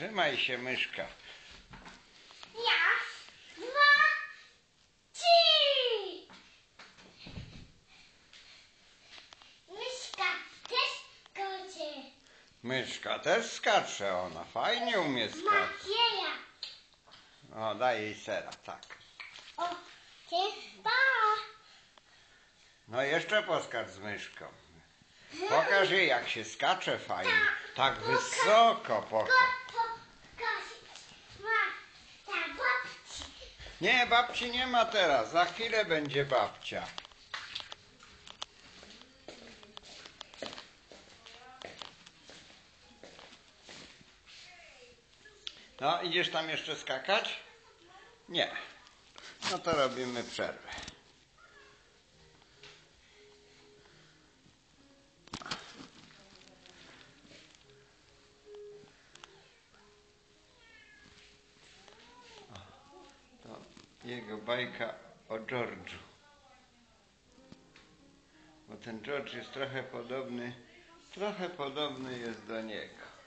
Trzymaj się, myszka. Raz, dwa, trzy. Myszka też kocie. Myszka też skacze ona. Fajnie umie skakać. Macieja. O, daj jej sera, tak. O, ty ba. No jeszcze poskacz z myszką. Pokaż jej, jak się skacze fajnie. Tak wysoko pokaż. Pokaż. Ma ta babci. Nie, babci nie ma teraz. Za chwilę będzie babcia. No, idziesz tam jeszcze skakać? Nie. No to robimy przerwę. Jego bajka o George'u. Bo ten George jest trochę podobny, trochę podobny jest do niego.